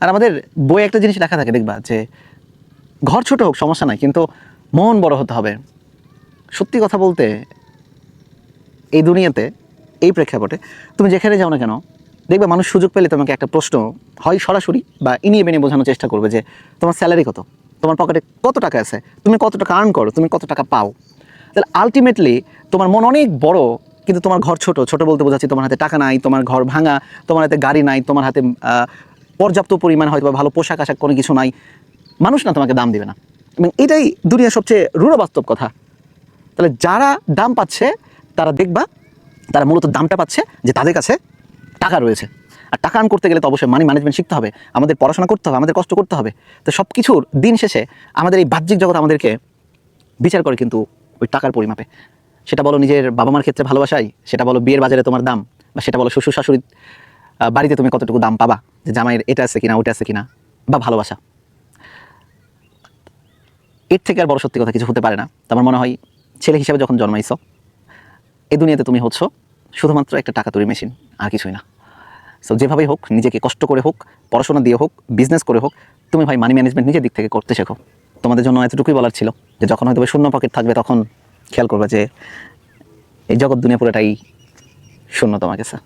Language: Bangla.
আর আমাদের বই একটা জিনিস লেখা থাকে, দেখবা যে ঘর ছোট হোক, সমস্যা নাই, কিন্তু মন বড় হতে হবে। সত্যি কথা বলতে, এই দুনিয়াতে, এই প্রেক্ষাপটে, তুমি যেখানে যাও না কেন, দেখবে মানুষ সুযোগ পেলে তোমাকে একটা প্রশ্ন হয় সরাসরি বা ইনিয়ে বেনিয়ে বোঝানোর চেষ্টা করবে যে তোমার স্যালারি কত, তোমার পকেটে কত টাকা আছে, তুমি কত টাকা আর্ন করো, তুমি কত টাকা পাও। তাহলে আলটিমেটলি তোমার মন অনেক বড়, কিন্তু তোমার ঘর ছোট ছোট বলতে বোঝাচ্ছি তোমার হাতে টাকা নাই, তোমার ঘর ভাঙা, তোমার হাতে গাড়ি নাই, তোমার হাতে পর্যাপ্ত পরিমাণ হয়তো ভালো পোশাক আশাক কোনো কিছু নাই। মানুষ না তোমাকে দাম দিবে না। এবং এটাই দুনিয়ার সবচেয়ে রূঢ় বাস্তব কথা। তাহলে যারা দাম পাচ্ছে, তারা দেখবা, তারা মূলত দামটা পাচ্ছে যে তাদের কাছে টাকা রয়েছে। আর টাকা আর্ন করতে গেলে তো অবশ্যই মানি ম্যানেজমেন্ট শিখতে হবে, আমাদের পড়াশোনা করতে হবে, আমাদের কষ্ট করতে হবে। তো সব কিছুর দিন শেষে আমাদের এই বাহ্যিক জগৎ আমাদেরকে বিচার করে কিন্তু ওই টাকার পরিমাপে। সেটা বলো নিজের বাবা মার ক্ষেত্রে ভালোবাসাই, সেটা বলো বিয়ের বাজারে তোমার দাম, বা সেটা বলো শ্বশুর শাশুড়ি বাড়িতে তুমি কতটুকু দাম পাবা। যে জামাইয়ের এটা আছে কিনা ওটা আছে কিনা, বা ভালোবাসা। এর থেকে আর বড় সত্যি কথা কিছু হতে পারে না। তো আমার মনে হয়, ছেলে হিসেবে যখন জন্মাইছ, এই দুনিয়াতে তুমি হচ্ছ শুধুমাত্র একটা টাকা তৈরি মেশিন, আর কিছুই না। সো যেভাবেই হোক, নিজেকে কষ্ট করে হোক, পড়াশোনা দিয়ে হোক বিজনেস করে হোক, তুমি ভাই মানি ম্যানেজমেন্ট নিজের দিক থেকে করতে শেখো। তোমাদের জন্য এতটুকুই বলার ছিল যে যখন হয়তো শূন্য পকেট থাকবে, তখন খেয়াল করবে যে এই জগৎ দুনিয়া পুরোটাই শূন্য তোমার কাছে